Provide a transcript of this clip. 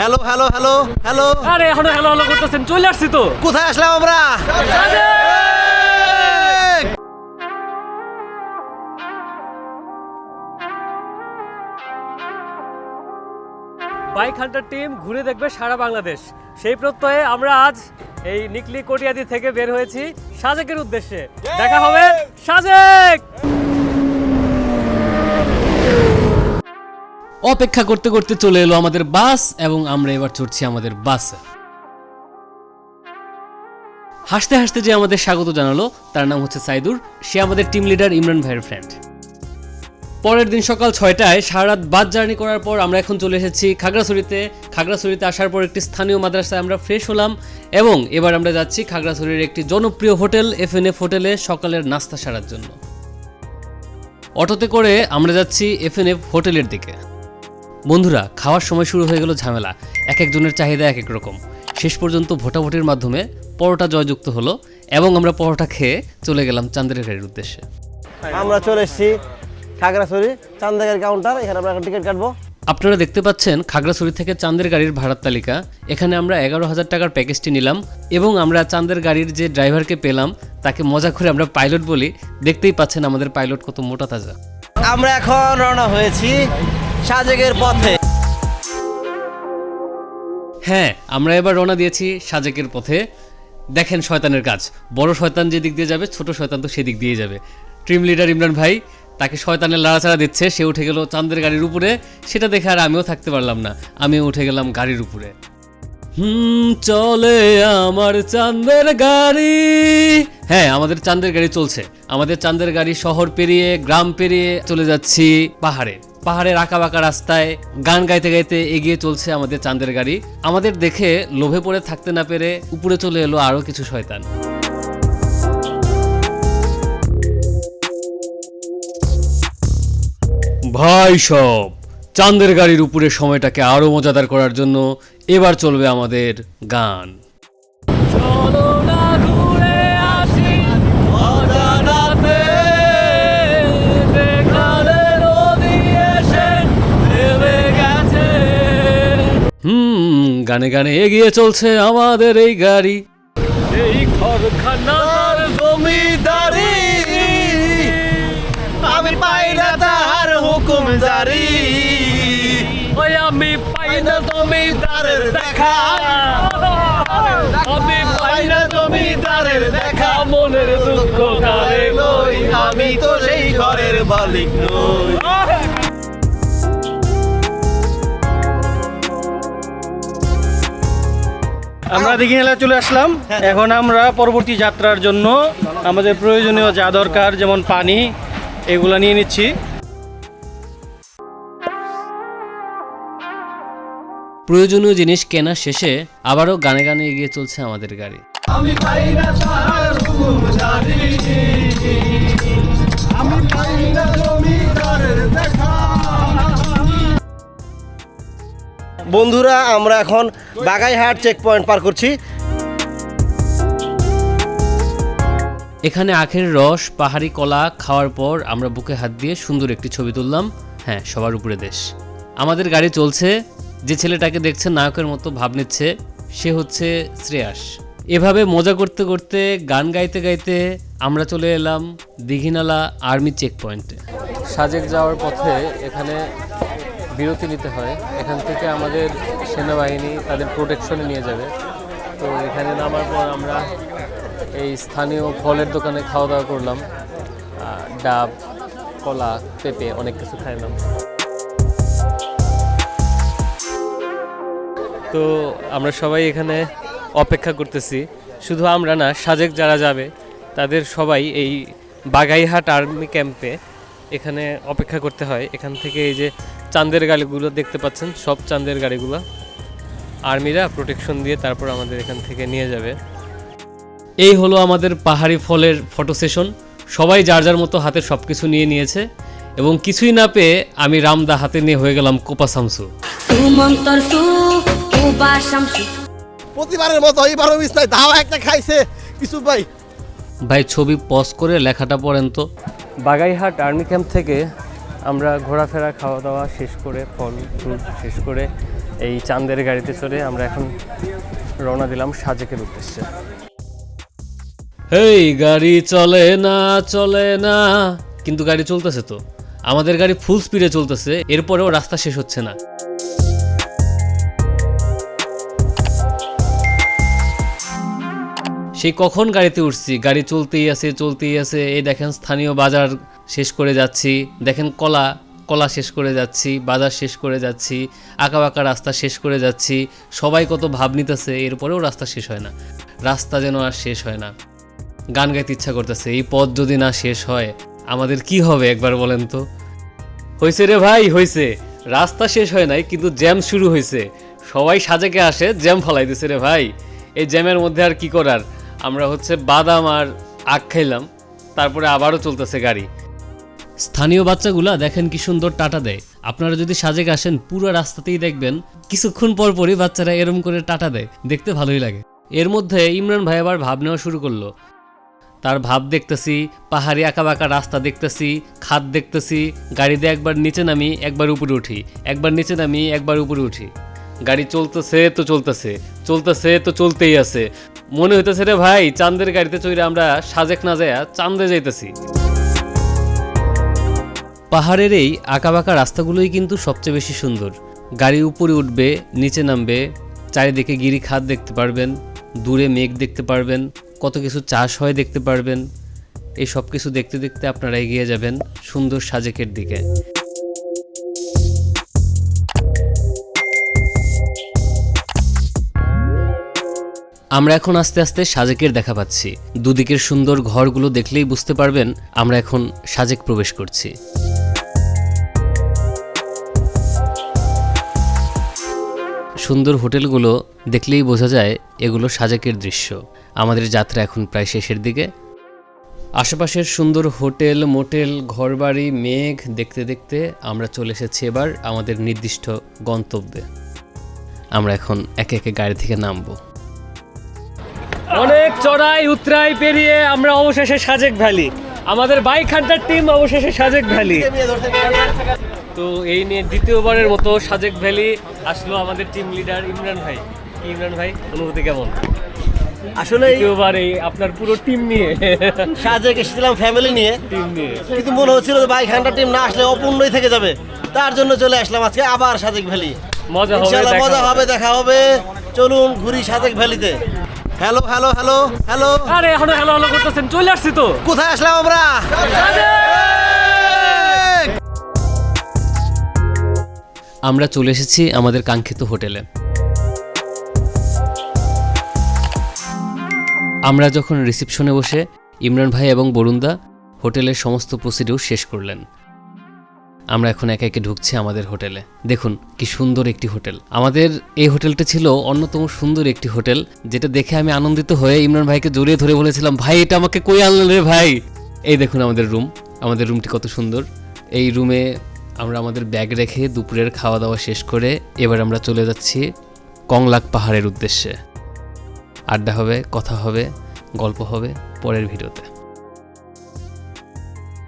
Hello hello hello hello আরে এখনও hello hello করতেছেন। চলে আসছি তো। কোথায় আসলাম আমরা? বাইক হান্টার টিম ঘুরে দেখবে সারা বাংলাদেশ। সেই প্রত্যয়ে আমরা আজ এই নিকলি কটিয়াদি থেকে বের হয়েছি সাজেকের উদ্দেশ্যে। দেখা হবে সাজেক! অপেক্ষা করতে করতে চলে এলো আমাদের বাস এবং আমরা এবার চড়ছি আমাদের বাসে। হাসতে হাসতে যে আমাদের স্বাগত জানালো, তার নাম হচ্ছে সাইদুর। সে আমাদের টিম লিডার ইমরান ভাইয়ের ফ্রেন্ড পরের দিন সকাল ছয়টায় সারা রাত বাস জার্নি করার পর আমরা এখন চলে এসেছি খাগড়াছড়িতে। খাগড়াছড়িতে আসার পর একটি স্থানীয় মাদ্রাসায় আমরা ফ্রেশ হলাম এবং এবার আমরা যাচ্ছি খাগড়াছড়ির একটি জনপ্রিয় হোটেল এফ এন এফ হোটেলে সকালের নাস্তা সারার জন্য। অটোতে করে আমরা যাচ্ছি এফ এন এফ হোটেলের দিকে। বন্ধুরা খাওয়ার সময় শুরু হয়ে গেল ঝামেলা। এক একজনের চাহিদা এক এক রকম। শেষ পর্যন্ত ভোটাভুটির মাধ্যমে পরোটা জয়যুক্ত হলো এবং আমরা পরোটা খেয়ে চলে গেলাম চান্দের গাড়ির উদ্দেশ্যে। আমরা চলে এসেছি খাগড়াছড়ি চান্দাগের কাউন্টার এখানে আমরা টিকিট কাটবো। আপনারা দেখতে পাচ্ছেন খাগড়াছড়ি থেকে চাঁদের গাড়ির ভাড়ার তালিকা। এখানে আমরা এগারো হাজার টাকার প্যাকেজটি নিলাম এবং আমরা চাঁদের গাড়ির যে ড্রাইভারকে পেলাম তাকে মজা করে আমরা পাইলট বলি। দেখতেই পাচ্ছেন আমাদের পাইলট কত মোটা তাজা। আমরা এখন রওনা হয়েছি সাজেকের পথে। হ্যাঁ আমরা এবার রওনা দিয়েছি সাজেকের পথে। দেখেন শয়তানের কাজ। বড় শয়তান যে দিক দিয়ে যাবে, ছোট শয়তান তো সেদিক দিয়ে যাবে। ট্রিম লিডার ইমরান ভাই তাকে শয়তানের লাড়াচাড়া দিচ্ছে, সে উঠে গেল চাঁদের গাড়ির উপরে। সেটা দেখে আর আমিও থাকতে পারলাম না। আমিও উঠে গেলাম গাড়ির উপরে। হুম, চলে আমার চাঁদের গাড়ি। হ্যাঁ আমাদের চাঁদের গাড়ি চলছে। আমাদের চাঁদের গাড়ি শহর পেরিয়ে, গ্রাম পেরিয়ে চলে যাচ্ছি পাহাড়ে। পাহাড়ের আঁকা বাঁকা রাস্তায় গান গাইতে গাইতে এগিয়ে চলছে আমাদের চাঁদের গাড়ি। আমাদের দেখে লোভে পড়ে থাকতে না পেরে উপরে চলে এলো আরও কিছু শয়তান। ভাই সব চাঁদের গাড়ির উপরে সময়টাকে আরও মজাদার করার জন্য এবার চলবে আমাদের গান। হুম গানে গানে এগিয়ে চলছে আমাদের এই গাড়ি। এই ঘরখানার জমিদারি আমি পাই না তার হুকুম জারি না জমিদারের দেখা। আমি পাই না জমিদারের দেখা। মনের দুঃখ কারে লই আমি তো সেই ঘরের মালিক নই। আমরা দীঘিনালা চলে আসলাম। এখন আমরা পরবর্তী যাত্রার জন্য আমাদের প্রয়োজনীয় যা দরকার যেমন পানি এগুলো নিয়ে নিচ্ছি। প্রয়োজনীয় জিনিস কেনা শেষে আবারও গানে গানে এগিয়ে চলছে আমাদের গাড়ি। বন্ধুরা আমরা এখন বাগাইহাট চেক পয়েন্ট পার করছি। এখানে আখের রস পাহাড়ি কলা খাওয়ার পর আমরা বুকে হাত দিয়ে সুন্দর একটি ছবি তুললাম। হ্যাঁ সবার উপরে দেশ। আমাদের গাড়ি চলছে যে ছেলেটাকে দেখছে নায়কের মতো ভাব নিচ্ছে, সে হচ্ছে শ্রেয়াস। এভাবে মজা করতে করতে, গান গাইতে গাইতে আমরা চলে এলাম দিঘিনালা আর্মি চেক পয়েন্টে সাজেক যাওয়ার পথে এখানে বিরতি নিতে হয়। এখান থেকে আমাদের সেনাবাহিনী তাদের প্রোটেকশনে নিয়ে যাবে। তো এখানে নামার পর আমরা এই স্থানীয় ফলের দোকানে খাওয়া দাওয়া করলাম। ডাব, কলা, পেঁপে, অনেক কিছু খাইলাম। তো আমরা সবাই এখানে অপেক্ষা করতেছি। শুধু আমরা না, সাজেক যারা যাবে, তাদের সবাই এই বাগাইহাট আর্মি ক্যাম্পে এখানে অপেক্ষা করতে হয়। এখান থেকে এই যে চাঁদের গাড়িগুলো দেখতে পাচ্ছেন, সব চাঁদের গাড়িগুলো আর্মিরা প্রোটেকশন দিয়ে তারপর আমাদের এখান থেকে নিয়ে যাবে। এই হলো আমাদের পাহাড়ি ফলের ফটো সেশন সবাই যার যার মতো হাতে সব কিছু নিয়ে নিয়েছে এবং কিছুই না পেয়ে আমি রামদা হাতে নিয়ে হয়ে গেলাম কোপা শামসু শামসু প্রতিবারের মতো এবারও মিস নাই ধাওয়া একটা খাইছে। কিছু ভাই। ভাই ছবি পজ করে লেখাটা পড়েন তো। বাগাইহাট আর্মি ক্যাম্প থেকে আমরা ঘোরাফেরা খাওয়া দাওয়া শেষ করে ফল ফ্রুট শেষ করে এই চাঁদের গাড়িতে চড়ে আমরা এখন রওনা দিলাম সাজেকের উদ্দেশ্যে। হেই গাড়ি চলে না চলে না কিন্তু গাড়ি চলতেছে তো। আমাদের গাড়ি ফুল স্পিডে চলতেছে এরপরেও রাস্তা শেষ হচ্ছে না। সেই কখন গাড়িতে উঠছি? গাড়ি চলতেই আছে চলতেই আছে। এই দেখেন স্থানীয় বাজার শেষ করে যাচ্ছি। দেখেন কলা কলা শেষ করে যাচ্ছি, বাজার শেষ করে যাচ্ছি আঁকা বাঁকা রাস্তা শেষ করে যাচ্ছি। সবাই কত ভাব নিতেছে এরপরেও রাস্তা শেষ হয় না। রাস্তা যেন আর শেষ হয় না। গান গাইতে ইচ্ছা করতেছে, এই পথ যদি না শেষ হয়, আমাদের কি হবে একবার বলেন তো? হয়েছে রে ভাই হয়েছে রাস্তা শেষ হয় নাই, কিন্তু জ্যাম শুরু হয়েছে সবাই সাজেকে আসে, জ্যাম ফলাই দিছে রে ভাই। এই জ্যামের মধ্যে আর কি করার? আমরা হচ্ছে বাদাম আর আখ খাইলাম, তারপরে আবারও চলতেছে গাড়ি। স্থানীয় বাচ্চাগুলা দেখেন কি সুন্দর টাটা দেয়। আপনারা যদি সাজেক আসেন, পুরো রাস্তাতেই দেখবেন, কিছুক্ষণ পর পরই বাচ্চারা এরম করে টাটা দেয়। দেখতে ভালোই লাগে। এর মধ্যে ইমরান ভাই আবার ভাব নেওয়া শুরু করল। তার ভাব দেখতেছি, পাহাড়ি আঁকাবাঁকা রাস্তা দেখতেছি, খাদ দেখতেছি, গাড়িতে একবার নিচে নামি, একবার উপরে উঠি। একবার নিচে নামি, একবার উপরে উঠি। গাড়ি চলতেছে তো চলতেছে চলতেছে তো চলতেই আছে। মনে হইতেছে রে ভাই, চাঁদের গাড়িতে চড়ে আমরা সাজেক না যায় চাঁদে যাইতেছি। পাহাড়ের এই আঁকাবাঁকা রাস্তাগুলোই কিন্তু সবচেয়ে বেশি সুন্দর। গাড়ি উপরে উঠবে, নিচে নামবে, চারিদিকে গিরি খাদ দেখতে পারবেন, দূরে মেঘ দেখতে পারবেন, কত কিছু চাষ হয় দেখতে পারবেন, এই সব কিছু দেখতে দেখতে আপনারা এগিয়ে যাবেন সুন্দর সাজেকের দিকে। আমরা এখন আস্তে আস্তে সাজেকের দেখা পাচ্ছি। দুদিকের সুন্দর ঘরগুলো দেখলেই বুঝতে পারবেন আমরা এখন সাজেক প্রবেশ করছি। সুন্দর হোটেলগুলো দেখলেই বোঝা যায় এগুলো সাজেকের দৃশ্য। আমাদের যাত্রা এখন প্রায় শেষের দিকে। আশেপাশের সুন্দর হোটেল, মোটেল, ঘরবাড়ি, মেঘ দেখতে দেখতে আমরা চলে এসেছি এবার আমাদের নির্দিষ্ট গন্তব্যে। আমরা এখন একে একে গাড়ি থেকে নামবো। অনেক চড়াই উতরাই পেরিয়ে আমরা অবশেষে সাজেক ভ্যালি। আমাদের বাইক হান্টার টিম অবশেষে সাজেক ভ্যালি। তো এই নিয়ে দ্বিতীয়বারের মতো সাজেক ভ্যালি আসলো আমাদের টিম লিডার ইমরান ভাই। ইমরান ভাই অনুভূতি কেমন? আসলে এই দ্বিতীয়বার এই আপনার পুরো টিম নিয়ে। সাজেক এসেছিলাম ফ্যামিলি নিয়ে। টিম নিয়ে। কিন্তু মনে হচ্ছিল যে বাইক হান্টার টিম না আসলে অপূর্ণই থেকে যাবে। তার জন্য চলে আসলাম আজকে আবার সাজেক ভ্যালি। মজা হবে মজা হবে দেখা হবে। চলুন ঘুরি সাজেক ভ্যালিতে। হ্যালো হ্যালো হ্যালো হ্যালো আরে এখনও হ্যালো হ্যালো করতেছেন। চলে আসছি তো। কোথায় আসলাম আমরা? আমরা চলে এসেছি আমাদের কাঙ্ক্ষিত হোটেলে। আমরা যখন রিসেপশনে বসে ইমরান ভাই এবং বরুণদা হোটেলের সমস্ত প্রসিডিউর শেষ করলেন। আমরা এখন একে একে ঢুকছি আমাদের হোটেলে। দেখুন, কি সুন্দর একটি হোটেল। আমাদের এই হোটেলটা ছিল অন্যতম সুন্দর একটি হোটেল, যেটা দেখে আমি আনন্দিত হয়ে ইমরান ভাইকে জড়িয়ে ধরে বলেছিলাম, ভাই, এটা আমাকে কই আনলেন রে ভাই? এই দেখুন আমাদের রুম। আমাদের রুমটি কত সুন্দর। এই রুমে আমরা আমাদের ব্যাগ রেখে দুপুরের খাওয়া দাওয়া শেষ করে এবার আমরা চলে যাচ্ছি কংলাক পাহাড়ের উদ্দেশ্যে। আড্ডা হবে, কথা হবে, গল্প হবে, পরের ভিডিওতে।